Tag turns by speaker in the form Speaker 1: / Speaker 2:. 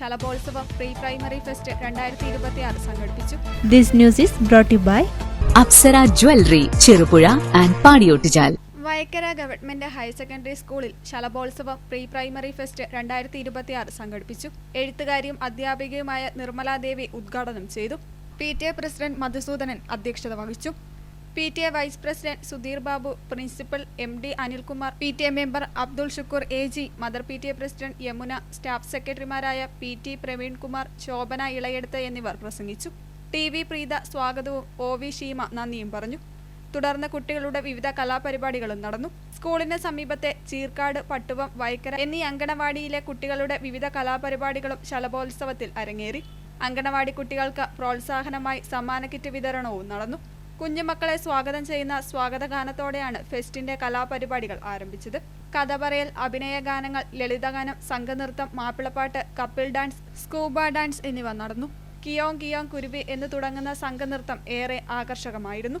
Speaker 1: ശലഭോത്സവം pre primary fest രണ്ടായിരത്തി ഇരുപത്തിയാറ് സംഘടിപ്പിച്ചു.
Speaker 2: This news is brought to you by
Speaker 3: Apsara jewellery Cherupuzha and Padiyottuchal.
Speaker 1: Vayakkara government higher secondary സ്കൂളിൽ ശലഭോത്സവം pre primary fest രണ്ടായിരത്തി ഇരുപത്തിയാറ് സംഘടിപ്പിച്ചു. എഴുത്തുകാരിയും അധ്യാപികയുമായ നിർമ്മലാദേവി ഉദ്ഘാടനം ചെയ്തു. P T A president Madhusoodanan അധ്യക്ഷത വഹിച്ചു. P T A vice president Sudheer Babu principal M D Anilkumar P T A member Abdul Shukkur A G mother P T A president Yamuna staff സെക്രട്ടറിമാരായ P T Praveenkumar Shobhana ഇളയെടുത്ത് എന്നിവർ പ്രസംഗിച്ചു. T V Preetha സ്വാഗതവും O V Sheema നന്ദിയും പറഞ്ഞു. തുടർന്ന് കുട്ടികളുടെ വിവിധ കലാപരിപാടികളും നടന്നു. സ്കൂളിന് സമീപത്തെ ചീർക്കാട് പട്ടുവം വൈക്കര എന്നീ അങ്കണവാടിയിലെ കുട്ടികളുടെ വിവിധ കലാപരിപാടികളും ശലഭോത്സവത്തിൽ അരങ്ങേറി. അങ്കണവാടി കുട്ടികൾക്ക് പ്രോത്സാഹനമായി സമ്മാന കിറ്റ് വിതരണവും നടന്നു. കുഞ്ഞുമക്കളെ സ്വാഗതം ചെയ്യുന്ന സ്വാഗതഗാനത്തോടെയാണ് ഫെസ്റ്റിന്റെ കലാപരിപാടികൾ ആരംഭിച്ചത്. കഥ പറയൽ അഭിനയ ഗാനങ്ങൾ ലളിതഗാനം സംഘനൃത്തം മാപ്പിളപ്പാട്ട് കപ്പിൾ ഡാൻസ് സ്കൂബ ഡാൻസ് എന്നിവ നടന്നു. കിയോങ് കിയോങ് കുരുവി എന്ന് തുടങ്ങുന്ന സംഘനൃത്തം ഏറെ ആകർഷകമായിരുന്നു.